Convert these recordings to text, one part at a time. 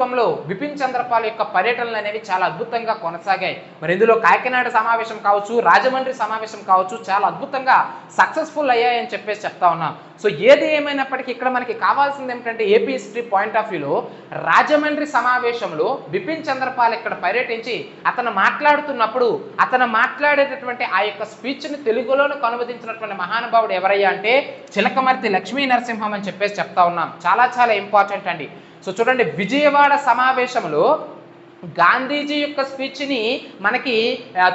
రూపంలో బిపిన్ చంద్రపాల్ యొక్క పర్యటనలు అనేవి చాలా అద్భుతంగా కొనసాగాయి. మరి ఇందులో కాకినాడ సమావేశం కావచ్చు రాజమండ్రి సమావేశం కావచ్చు చాలా అద్భుతంగా సక్సెస్ఫుల్ అయ్యాయని చెప్పేసి చెప్తా ఉన్నాం. సో ఏది ఏమైనప్పటికీ ఇక్కడ మనకి కావాల్సింది ఏమిటంటే ఏపీ హిస్టరీ పాయింట్ ఆఫ్ వ్యూలో రాజమండ్రి సమావేశంలో బిపిన్ చంద్రపాల్ ఇక్కడ పర్యటించి అతను మాట్లాడుతున్నప్పుడు అతను మాట్లాడేటటువంటి ఆ యొక్క స్పీచ్ని తెలుగులోను అనువదించినటువంటి మహానుభావుడు ఎవరయ్యా అంటే చిలకమర్తి లక్ష్మీ నరసింహం అని చెప్పేసి చెప్తా ఉన్నాం. చాలా చాలా ఇంపార్టెంట్ అండి. సో చూడండి విజయవాడ సమావేశంలో గాంధీజీ యొక్క స్పీచ్ని మనకి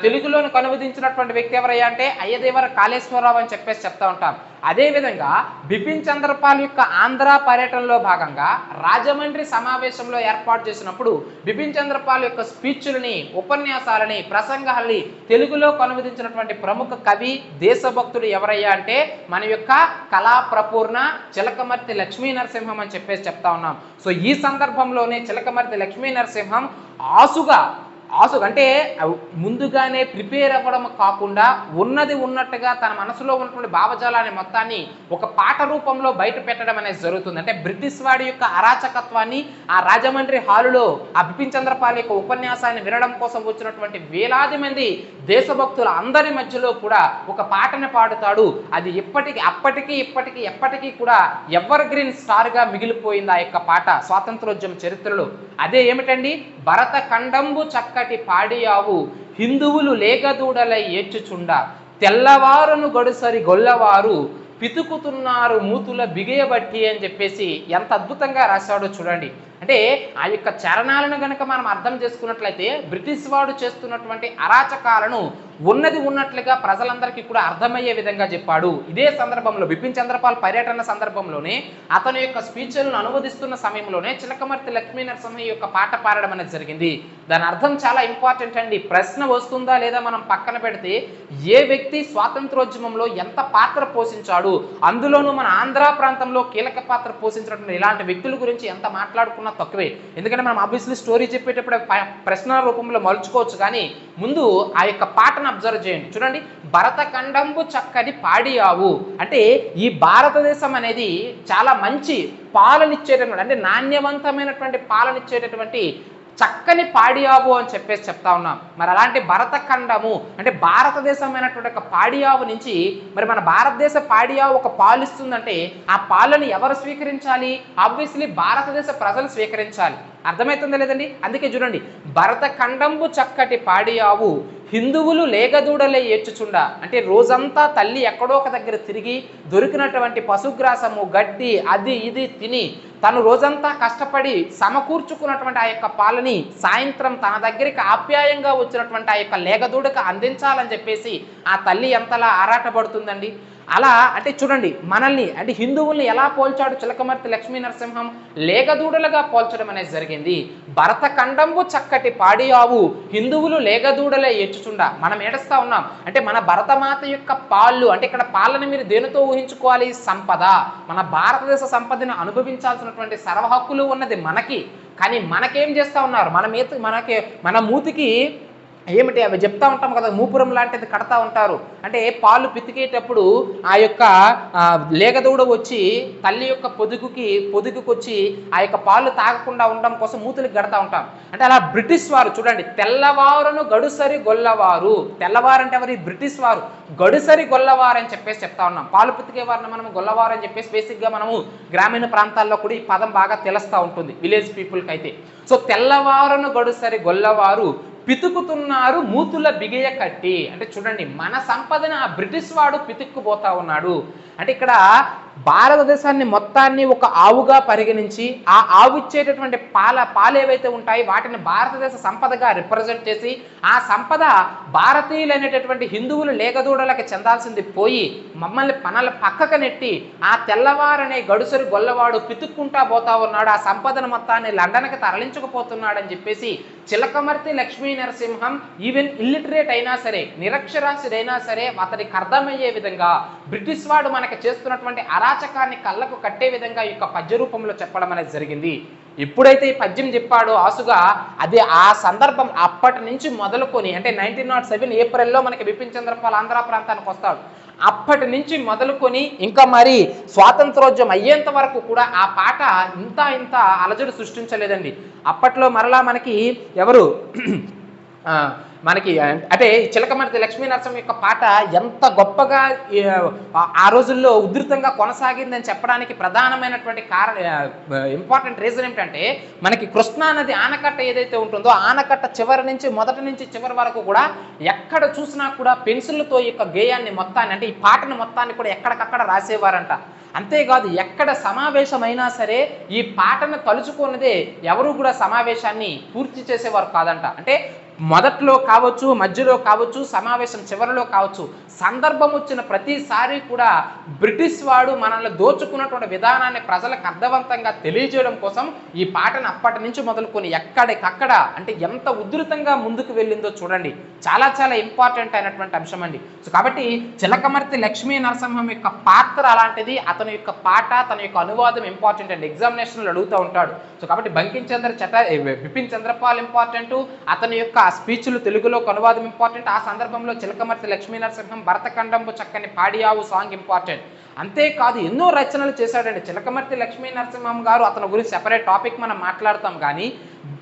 తెలుగులోని కనువదించినటువంటి వ్యక్తి ఎవరయ్యా అంటే అయ్యదేవర కాళేశ్వరరావు అని చెప్పేసి చెప్తా ఉంటాం. అదేవిధంగా బిపిన్ చంద్రపాల్ యొక్క ఆంధ్ర పర్యటనలో భాగంగా రాజమండ్రి సమావేశంలో ఏర్పాటు చేసినప్పుడు బిపిన్ చంద్రపాల్ యొక్క స్పీచ్లని ఉపన్యాసాలని ప్రసంగాలని తెలుగులో అనువదించినటువంటి ప్రముఖ కవి దేశభక్తుడు ఎవరయ్యా అంటే మన యొక్క కళా ప్రపూర్ణ చిలకమర్తి లక్ష్మీ నరసింహం అని చెప్పేసి చెప్తా ఉన్నాం. సో ఈ సందర్భంలోనే చిలకమర్తి లక్ష్మీ నరసింహం ఆసుగా ఆసు అంటే ముందుగానే ప్రిపేర్ అవ్వడం కాకుండా ఉన్నది ఉన్నట్టుగా తన మనసులో ఉన్నటువంటి భావజాలాన్ని మొత్తాన్ని ఒక పాట రూపంలో బయట పెట్టడం అనేది జరుగుతుంది. అంటే బ్రిటిష్ వాడి యొక్క అరాచకత్వాన్ని ఆ రాజమండ్రి హాలులో ఆ బిపిన్ చంద్రపాల్ యొక్క ఉపన్యాసాన్ని వినడం కోసం వచ్చినటువంటి వేలాది మంది దేశభక్తుల అందరి మధ్యలో కూడా ఒక పాటను పాడుతాడు. అది ఇప్పటికీ అప్పటికీ ఇప్పటికీ ఎప్పటికీ కూడా ఎవర్ గ్రీన్ స్టార్గా మిగిలిపోయింది ఆ యొక్క పాట. స్వాతంత్రోద్యమ చరిత్రలో. అదే ఏమిటండి? భరత ఖండంబు చక్కటి పాడియావు. హిందువులు లేగదూడలై ఏడ్చుచుండ. తెల్లవారును గడుసరి గొల్లవారు పితుకుతున్నారు మూతుల బిగయబట్టి అని చెప్పేసి ఎంత అద్భుతంగా రాశాడో చూడండి. అంటే ఆ యొక్క చరణాలను గనక మనం అర్థం చేసుకున్నట్లయితే బ్రిటిష్ వాడు చేస్తున్నటువంటి అరాచకాలను ఉన్నది ఉన్నట్లుగా ప్రజలందరికీ కూడా అర్థమయ్యే విధంగా చెప్పాడు. ఇదే సందర్భంలో బిపిన్ చంద్రపాల్ పర్యటన సందర్భంలోనే అతని యొక్క స్పీచ్లను అనువదిస్తున్న సమయంలోనే చిలకమర్తి లక్ష్మీ నరసింహ యొక్క పాట పాడడం అనేది జరిగింది. దాని అర్థం చాలా ఇంపార్టెంట్ అండి. ప్రశ్న వస్తుందా లేదా మనం పక్కన పెడితే ఏ వ్యక్తి స్వాతంత్రోద్యమంలో ఎంత పాత్ర పోషించాడు? అందులోనూ మన ఆంధ్ర ప్రాంతంలో కీలక పాత్ర పోషించినటువంటి ఇలాంటి వ్యక్తుల గురించి ఎంత మాట్లాడుకున్నా తక్కువే. ఎందుకంటే మనం ఆబ్వియస్లీ స్టోరీ చెప్పేటప్పుడు ప్రశ్న రూపంలో మలుచుకోవచ్చు కానీ ముందు ఆ యొక్క పాటను అబ్జర్వ్ చేయండి. చూడండి భరతఖండంబు చక్కని పాడియావు. అంటే ఈ భారతదేశం అనేది చాలా మంచి పాలనిచ్చేటటువంటి అంటే నాణ్యవంతమైనటువంటి పాలనిచ్చేటటువంటి చక్కని పాడియావు అని చెప్పేసి చెప్తా ఉన్నాం. మరి అలాంటి భరతఖండము అంటే భారతదేశమైనటువంటి ఒక పాడియావు నుంచి మరి మన భారతదేశ పాడియావు ఒక పాలు ఇస్తుందంటే ఆ పాలను ఎవరు స్వీకరించాలి? ఆబ్వియస్లీ భారతదేశ ప్రజలు స్వీకరించాలి. అర్థమవుతుందా లేదండి? అందుకే చూడండి భరతఖండంబు చక్కటి పాడియావు హిందువులు లేగదూడలే ఏడ్చుచుండ. అంటే రోజంతా తల్లి ఎక్కడో ఒక దగ్గర తిరిగి దొరికినటువంటి పశుగ్రాసము గడ్డి అది ఇది తిని తను రోజంతా కష్టపడి సమకూర్చుకున్నటువంటి ఆ యొక్క పాలని సాయంత్రం తన దగ్గరికి ఆప్యాయంగా వచ్చినటువంటి ఆ యొక్క లేగదూడకు అందించాలని చెప్పేసి ఆ తల్లి ఎంతలా ఆరాటపడుతుందండి? అలా అంటే చూడండి మనల్ని అంటే హిందువుల్ని ఎలా పోల్చాడు చిలకమర్తి లక్ష్మీ నరసింహం? లేగదూడలుగా పోల్చడం అనేది జరిగింది. భరత కండంబు చక్కటి పాడియావు హిందువులు లేగదూడలే ఎచ్చుచుండ మనం ఏడుస్తా ఉన్నాం. అంటే మన భరతమాత యొక్క పాళ్ళు అంటే ఇక్కడ పాలను మీరు దేనితో ఊహించుకోవాలి? సంపద. మన భారతదేశ సంపదను అనుభవించాల్సినటువంటి సర్వ హక్కులు ఉన్నది మనకి. కానీ మనకేం చేస్తా ఉన్నారు? మన మీద మనకి మన మూతికి ఏమిటి? అవి చెప్తా ఉంటాం కదా మూపురం లాంటిది కడతా ఉంటారు. అంటే పాలు పితికేటప్పుడు ఆ యొక్క లేగదూడ వచ్చి తల్లి యొక్క పొదుగుకి పొదుగుకొచ్చి ఆ యొక్క పాలు తాగకుండా ఉండడం కోసం మూతులకి గడతా ఉంటాం. అంటే అలా బ్రిటిష్ వారు చూడండి తెల్లవారును గడుసరి గొల్లవారు. తెల్లవారు అంటే ఎవరి? బ్రిటిష్ వారు. గడుసరి గొల్లవారు అని చెప్పేసి చెప్తా ఉన్నాం. పాలు పితికే వారిని మనం గొల్లవారు అని చెప్పేసి బేసిక్గా మనము గ్రామీణ ప్రాంతాల్లో కూడా ఈ పదం బాగా తెలుస్తూ ఉంటుంది విలేజ్ పీపుల్కి అయితే సో తెల్లవారును గడుసరి గొల్లవారు పితుకుతున్నారు మూతుల బిగయ కట్టి. అంటే చూడండి మన సంపదను ఆ బ్రిటిష్ వాడు పితుక్కుపోతా ఉన్నాడు. అంటే ఇక్కడ భారతదేశాన్ని మొత్తాన్ని ఒక ఆవుగా పరిగణించి ఆ ఆవు ఇచ్చేటటువంటి పాల పాలు ఏవైతే ఉంటాయి వాటిని భారతదేశ సంపదగా రిప్రజెంట్ చేసి ఆ సంపద భారతీయులైనటువంటి హిందువులు లేగదూడలకి చెందాల్సింది పోయి మమ్మల్ని పనల పక్కకు నెట్టి ఆ తెల్లవారనే గడుసరి గొల్లవాడు పితుక్కుంటా పోతా ఉన్నాడు ఆ సంపదను మొత్తాన్ని లండన్కి తరలించకపోతున్నాడని చెప్పేసి చిలకమర్తి లక్ష్మీ నరసింహం ఈవెన్ ఇల్లిటరేట్ అయినా సరే నిరక్షరాస్యుడైనా సరే అతనికి అర్థమయ్యే విధంగా. బ్రిటిష్ వాడు మనకి చేస్తున్నటువంటి అరాచకాన్ని కళ్ళకు కట్టే విధంగా ఈ యొక్క పద్య రూపంలో చెప్పడం అనేది జరిగింది. ఎప్పుడైతే ఈ పద్యం చెప్పాడో ఆసుగా అది ఆ సందర్భం అప్పటి నుంచి మొదలుకొని అంటే నైన్టీన్ నాట్ సెవెన్ ఏప్రిల్లో మనకి బిపిన్ చంద్రపాల్ ఆంధ్ర ప్రాంతానికి వస్తాడు. అప్పటి నుంచి మొదలుకొని ఇంకా మరి స్వాతంత్రోద్యమం అయ్యేంత వరకు కూడా ఆ పాట ఇంత ఇంత అలజడి సృష్టించలేదండి. అప్పట్లో మరలా మనకి ఎవరు? మనకి అంటే చిలకమర్తి లక్ష్మీ నరసింహ యొక్క పాట ఎంత గొప్పగా ఆ- ఆ రోజుల్లో ఉధృతంగా కొనసాగిందని చెప్పడానికి ప్రధానమైనటువంటి కారణ ఇంపార్టెంట్ రీజన్ ఏమిటంటే మనకి కృష్ణా నది ఆనకట్ట ఏదైతే ఉంటుందో ఆనకట్ట చివరి నుంచి మొదటి నుంచి చివరి వరకు కూడా ఎక్కడ చూసినా కూడా పెన్సిల్తో ఈ యొక్క గేయాన్ని మొత్తాన్ని అంటే ఈ పాటను మొత్తాన్ని కూడా ఎక్కడికక్కడ రాసేవారంట. అంతేకాదు ఎక్కడ సమావేశమైనా సరే ఈ పాటను తలుచుకున్నదే ఎవరు కూడా సమావేశాన్ని పూర్తి చేసేవారు కాదంట. అంటే మొదట్లో కావచ్చు మధ్యలో కావచ్చు సమావేశం చివరిలో కావచ్చు సందర్భం వచ్చిన ప్రతిసారి కూడా బ్రిటిష్ వాడు మనల్ని దోచుకున్నటువంటి విధానాన్ని ప్రజలకు అర్థవంతంగా తెలియజేయడం కోసం ఈ పాటను అప్పటి నుంచి మొదలుకొని ఎక్కడికక్కడ అంటే ఎంత ఉధృతంగా ముందుకు వెళ్ళిందో చూడండి. చాలా చాలా ఇంపార్టెంట్ అయినటువంటి అంశం అండి. సో కాబట్టి చిలకమర్తి లక్ష్మీ నరసింహం యొక్క పాత్ర అలాంటిది అతని యొక్క పాట తన యొక్క అనువాదం ఇంపార్టెంట్ అండి. ఎగ్జామినేషన్లు అడుగుతూ ఉంటాడు. సో కాబట్టి బంకిం చంద్ర చట బిపిన్ చంద్రపాల్ ఇంపార్టెంట్ అతని యొక్క స్పీచ్లు తెలుగులో అనువాదం ఇంపార్టెంట్ ఆ సందర్భంలో చిలకమర్తి లక్ష్మీనరసింహం భరతఖండంబు చక్కని పాడియావు సాంగ్ ఇంపార్టెంట్ అంతేకాదు ఎన్నో రచనలు చేశాడండి. చిలకమర్తి లక్ష్మీనరసింహం గారు అతని గురించి సెపరేట్ టాపిక్ మనం మాట్లాడతాం. కానీ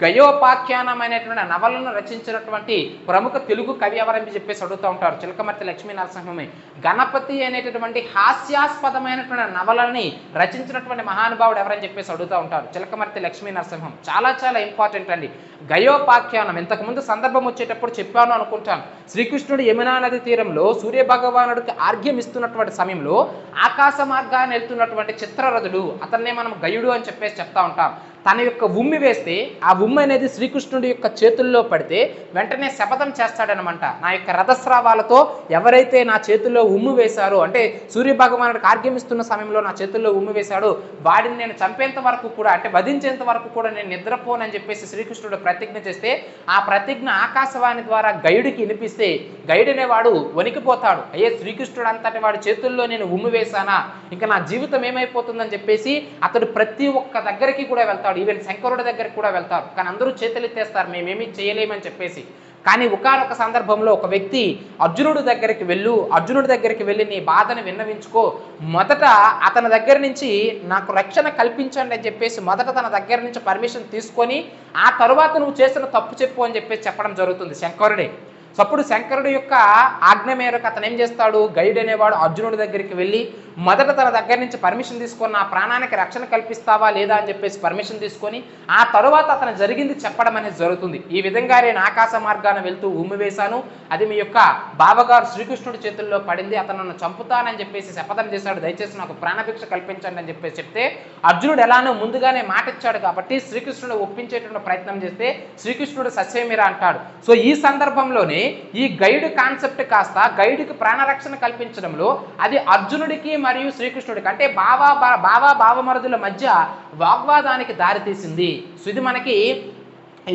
గయోపాఖ్యానమైనటువంటి నవలను రచించినటువంటి ప్రముఖ తెలుగు కవి ఎవరని చెప్పేసి అడుగుతూ ఉంటారు. చిలకమర్తి లక్ష్మీ నరసింహమే. గణపతి అనేటటువంటి హాస్యాస్పదమైనటువంటి నవలని రచించినటువంటి మహానుభావుడు ఎవరని చెప్పేసి అడుగుతూ ఉంటారు. చిలకమర్తి లక్ష్మీ నరసింహం. చాలా చాలా ఇంపార్టెంట్ అండి. గయోపాఖ్యానం. ఇంతకుముందు సందర్భం వచ్చేటప్పుడు చెప్పాను అనుకుంటాను. శ్రీకృష్ణుడు యమునా నది తీరంలో సూర్య భగవానుడికి ఆర్ఘ్యం ఇస్తున్నటువంటి సమయంలో ఆకాశ మార్గాన్ని వెళ్తున్నటువంటి చిత్రరథుడు. అతన్నే మనం గయుడు అని చెప్పేసి చెప్తా ఉంటాం. తన యొక్క ఉమ్మి వేస్తే ఆ ఉమ్మి అనేది శ్రీకృష్ణుడి యొక్క చేతుల్లో పడితే వెంటనే శపథం చేస్తాడనమాట. నా యొక్క రథస్రావాలతో ఎవరైతే నా చేతుల్లో ఉమ్ము వేశారో అంటే సూర్య భగవానుడికి ఆర్గ్యమిస్తున్న సమయంలో నా చేతుల్లో ఉమ్ము వేశాడో వాడిని నేను చంపేంత వరకు కూడా అంటే వధించేంత వరకు కూడా నేను నిద్రపోనని చెప్పేసి శ్రీకృష్ణుడు ప్రతిజ్ఞ చేస్తే ఆ ప్రతిజ్ఞ ఆకాశవాణి ద్వారా గైడుకి వినిపిస్తే గైడ్ అనేవాడు వణికిపోతాడు. అయ్యే శ్రీకృష్ణుడు అంతటి వాడి చేతుల్లో నేను ఉమ్ము వేశానా? ఇంకా నా జీవితం ఏమైపోతుందని చెప్పేసి అతడు ప్రతి ఒక్క దగ్గరికి కూడా వెళ్తాడు. ఈవెన్ శంకరుడి దగ్గరికి కూడా వెళ్తారు. కానీ అందరూ చేతులెత్తేస్తారు. మేమేమీ చేయలేమని చెప్పేసి. కానీ ఒకనొక సందర్భంలో ఒక వ్యక్తి అర్జునుడి దగ్గరికి వెళ్ళు అర్జునుడి దగ్గరికి వెళ్ళి నీ బాధను విన్నవించుకో. మొదట అతని దగ్గర నుంచి నాకు రక్షణ కల్పించండి అని చెప్పేసి మొదట తన దగ్గర నుంచి పర్మిషన్ తీసుకొని ఆ తరువాత నువ్వు చేసిన తప్పు చెప్పు అని చెప్పేసి చెప్పడం జరుగుతుంది శంకరుడే. సో అప్పుడు శంకరుడు యొక్క ఆజ్ఞ మేరకు అతను ఏం చేస్తాడు? గైడ్ అనేవాడు అర్జునుడి దగ్గరికి వెళ్ళి మొదట తన దగ్గర నుంచి పర్మిషన్ తీసుకొని నా ప్రాణానికి రక్షణ కల్పిస్తావా లేదా? అని చెప్పేసి పర్మిషన్ తీసుకొని ఆ తరువాత అతను జరిగింది చెప్పడం అనేది జరుగుతుంది. ఈ విధంగా నేను ఆకాశ మార్గాన వెళ్తూ ఉమ్మి వేశాను. అది మీ యొక్క బావగారు శ్రీకృష్ణుడి చేతుల్లో పడింది. అతను నన్ను చంపుతానని చెప్పేసి శపథం చేశాడు. దయచేసి నాకు ప్రాణభిక్ష కల్పించండి అని చెప్పేసి చెప్తే అర్జునుడు ఎలానో ముందుగానే మాట ఇచ్చాడు కాబట్టి శ్రీకృష్ణుడు ఒప్పించేటువంటి ప్రయత్నం చేస్తే శ్రీకృష్ణుడు సస్యమిరా అంటాడు. సో ఈ సందర్భంలోనే ఈ గైడ్ కాన్సెప్ట్ కాస్త గైడ్కి ప్రాణరక్షణ కల్పించడంలో అది అర్జునుడికి మరియు శ్రీకృష్ణుడికి అంటే బావా బావా భావమరుదుల మధ్య వాగ్వాదానికి దారితీసింది. సో ఇది మనకి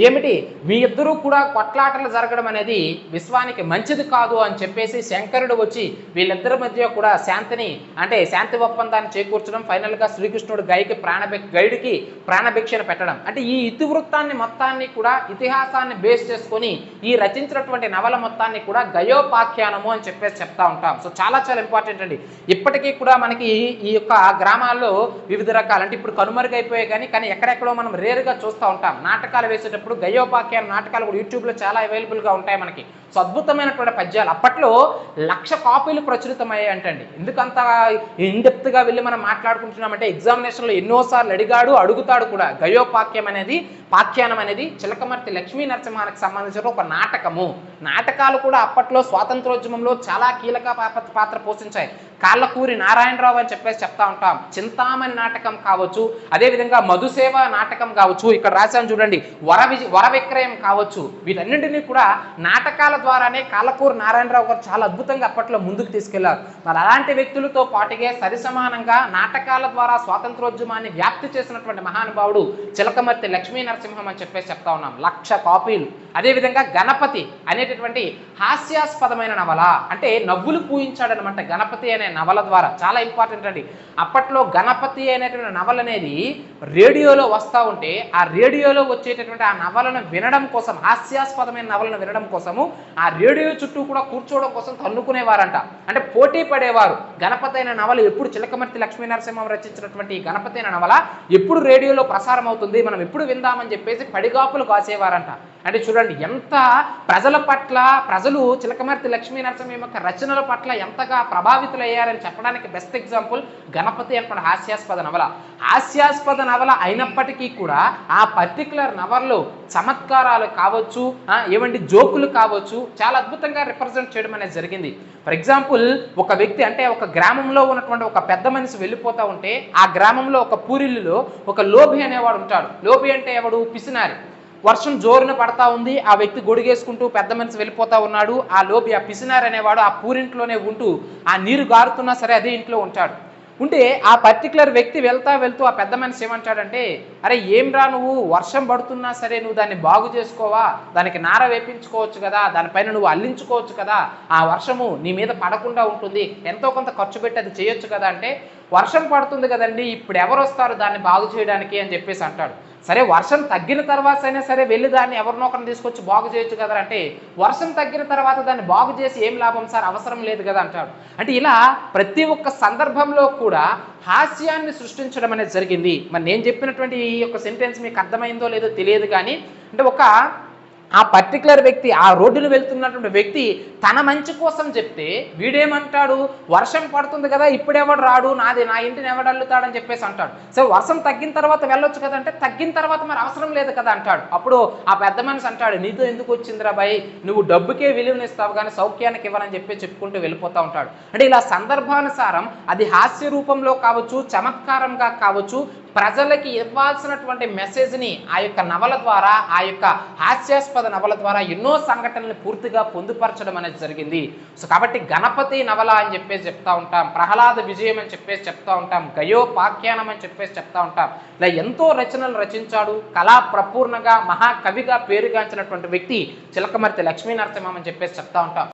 ఏమిటి? మీ ఇద్దరూ కూడా కొట్లాటలు జరగడం అనేది విశ్వానికి మంచిది కాదు అని చెప్పేసి శంకరుడు వచ్చి వీళ్ళిద్దరి మధ్య కూడా శాంతిని అంటే శాంతి ఒప్పందాన్ని చేకూర్చడం ఫైనల్గా శ్రీకృష్ణుడు గైకి ప్రాణభి గైడికి ప్రాణభిక్షను పెట్టడం. అంటే ఈ ఇతివృత్తాన్ని మొత్తాన్ని కూడా ఇతిహాసాన్ని బేస్ చేసుకొని ఈ రచించినటువంటి నవల మొత్తాన్ని కూడా గయోపాఖ్యానము అని చెప్పేసి చెప్తా ఉంటాం. సో చాలా చాలా ఇంపార్టెంట్ అండి. ఇప్పటికీ కూడా మనకి ఈ యొక్క గ్రామాల్లో వివిధ రకాలు అంటే ఇప్పుడు కనుమరుగైపోయాయి కానీ కానీ ఎక్కడెక్కడో మనం రేరుగా చూస్తూ ఉంటాం. నాటకాలు వేసేటప్పుడు గయోపాఖ్యాన నాటకాలు కూడా యూట్యూబ్లో చాలా అవైలబుల్గా ఉంటాయి మనకి. సో అద్భుతమైనటువంటి పద్యాలు. అప్పట్లో లక్ష కాపీలు ప్రచురితమయ్యాయి అంటండి. ఎందుకంత ఇన్డెప్త్గా వెళ్ళి మనం మాట్లాడుకుంటున్నామంటే ఎగ్జామినేషన్లో ఎన్నోసార్లు అడిగాడు అడుగుతాడు కూడా. గయోపాక్యం అనేది పాఖ్యానం అనేది చిలకమర్తి లక్ష్మీ నరసింహానికి సంబంధించిన ఒక నాటకము. నాటకాలు కూడా అప్పట్లో స్వాతంత్రోద్యమంలో చాలా కీలక పాత్ర పోషించాయి. కాళ్ళకూరి నారాయణరావు అని చెప్పేసి చెప్తా ఉంటాం. చింతామణి నాటకం కావచ్చు అదేవిధంగా మధుసేవ నాటకం కావచ్చు ఇక్కడ రాశాను చూడండి వర విజ వర విక్రయం కావచ్చు. వీటన్నింటినీ కూడా నాటకాల ద్వారానే కాళ్ళకూరి నారాయణరావు గారు చాలా అద్భుతంగా అప్పట్లో ముందుకు తీసుకెళ్ళారు. మరి అలాంటి వ్యక్తులతో పాటుగా సరిసమానంగా నాటకాల ద్వారా స్వాతంత్రోద్యమాన్ని వ్యాప్తి చేసినటువంటి మహానుభావుడు చిలకమర్తి లక్ష్మీ నరసింహం అని చెప్పేసి చెప్తా ఉన్నాం. లక్ష కాపీలు. అదేవిధంగా గణపతి అనేటటువంటి హాస్యాస్పదమైన నవల. అంటే నవ్వులు పూయించాడనమాట గణపతి అనే అనే నవల ద్వారా. చాలా ఇంపార్టెంట్ అండి. అప్పట్లో గణపతి అనేటువంటి నవల అనేది రేడియోలో వస్తూ ఉంటే ఆ రేడియోలో వచ్చేటటువంటి ఆ నవలను వినడం కోసం హాస్యాస్పదమైన నవలను వినడం కోసము ఆ రేడియో చుట్టూ కూడా కూర్చోవడం కోసం తన్నుకునేవారంట. అంటే పోటీ పడేవారు. గణపతి అయిన నవల ఎప్పుడు చిలకమర్తి లక్ష్మీ నరసింహం రచించినటువంటి గణపతి అయిన నవల ఎప్పుడు రేడియోలో ప్రసారం అవుతుంది మనం ఎప్పుడు విందామని చెప్పేసి పడిగాపులు కాసేవారంట. అంటే చూడండి ఎంత ప్రజల పట్ల ప్రజలు చిలకమర్తి లక్ష్మీనరసింహం యొక్క రచనల పట్ల ఎంతగా ప్రభావితులయ్యారని చెప్పడానికి బెస్ట్ ఎగ్జాంపుల్ గణపతి అనుకున్న హాస్యాస్పద నవల. హాస్యాస్పద నవల అయినప్పటికీ కూడా ఆ పర్టికులర్ నవల్లో చమత్కారాలు కావచ్చు ఏమండి జోకులు కావచ్చు చాలా అద్భుతంగా రిప్రజెంట్ చేయడం అనేది జరిగింది. ఫర్ ఎగ్జాంపుల్ ఒక వ్యక్తి అంటే ఒక గ్రామంలో ఉన్నటువంటి ఒక పెద్ద మనిషి వెళ్ళిపోతా ఉంటే ఆ గ్రామంలో ఒక పూరిల్లులో ఒక లోభి అనేవాడు ఉంటాడు. లోభి అంటే ఎవడు? పిసినారి. వర్షం జోరున పడతా ఉంది. ఆ వ్యక్తి గొడిగేసుకుంటూ పెద్ద మనిషి వెళ్ళిపోతా ఉన్నాడు. ఆ లోపి ఆ పిసినార్ అనేవాడు ఆ పూరింట్లోనే ఉంటూ ఆ నీరు గారుతున్నా సరే అదే ఇంట్లో ఉంటాడు. ఉంటే ఆ పర్టికులర్ వ్యక్తి వెళ్తా వెళ్తూ ఆ పెద్ద మనిషి ఏమంటాడంటే అరే ఏం రా నువ్వు? వర్షం పడుతున్నా సరే నువ్వు దాన్ని బాగు చేసుకోవా? దానికి నార వేపించుకోవచ్చు కదా? దానిపైన నువ్వు అల్లించుకోవచ్చు కదా? ఆ వర్షము నీ మీద పడకుండా ఉంటుంది. ఎంతో కొంత ఖర్చు పెట్టి అది చేయొచ్చు కదా? అంటే వర్షం పడుతుంది కదండి. ఇప్పుడు ఎవరు వస్తారు దాన్ని బాగు చేయడానికి? అని చెప్పేసి అంటాడు. సరే వర్షం తగ్గిన తర్వాత అయినా సరే వెళ్ళి దాన్ని ఎవరినో ఒకరిని తీసుకొచ్చి బాగు చేయొచ్చు కదా అంటే వర్షం తగ్గిన తర్వాత దాన్ని బాగు చేసి ఏం లాభం సార్? అవసరం లేదు కదా అంటాడు. అంటే ఇలా ప్రతి ఒక్క సందర్భంలో కూడా హాస్యాన్ని సృష్టించడం అనేది జరిగింది. మరి నేను చెప్పినటువంటి ఈ యొక్క సెంటెన్స్ మీకు అర్థమైందో లేదో తెలియదు కానీ అంటే ఒక ఆ పర్టికులర్ వ్యక్తి ఆ రోడ్డును వెళ్తున్నటువంటి వ్యక్తి తన మంచి కోసం చెప్తే వీడేమంటాడు? వర్షం పడుతుంది కదా ఇప్పుడెవడు రాడు? నాది నా ఇంటిని ఎవడు అల్లుతాడని చెప్పేసి అంటాడు. సో వర్షం తగ్గిన తర్వాత వెళ్ళొచ్చు కదా అంటే తగ్గిన తర్వాత మరి అవసరం లేదు కదా అంటాడు. అప్పుడు ఆ పెద్ద మనిషి అంటాడు నీతో ఎందుకు వచ్చిందిరా బాయ్? నువ్వు డబ్బుకే విలువనిస్తావు కానీ సౌఖ్యానికి ఇవ్వనని చెప్పి చెప్పుకుంటూ వెళ్ళిపోతా ఉంటాడు. అంటే ఇలా సందర్భానుసారం అది హాస్య రూపంలో కావచ్చు చమత్కారంగా కావచ్చు ప్రజలకి ఇవ్వాల్సినటువంటి మెసేజ్ని ఆ యొక్క నవల ద్వారా ఆ యొక్క హాస్యాస్పద నవల ద్వారా ఎన్నో సంఘటనలు పూర్తిగా పొందుపరచడం అనేది జరిగింది. సో కాబట్టి గణపతి నవల అని చెప్పేసి చెప్తా ఉంటాం ప్రహ్లాద విజయం అని చెప్పేసి చెప్తా ఉంటాం గయోపాఖ్యానం అని చెప్పేసి చెప్తా ఉంటాం. ఇలా ఎంతో రచనలు రచించాడు కళా ప్రపూర్ణగా మహాకవిగా పేరుగాంచినటువంటి వ్యక్తి చిలకమర్తి లక్ష్మీనరసింహం అని చెప్పేసి చెప్తా ఉంటాం.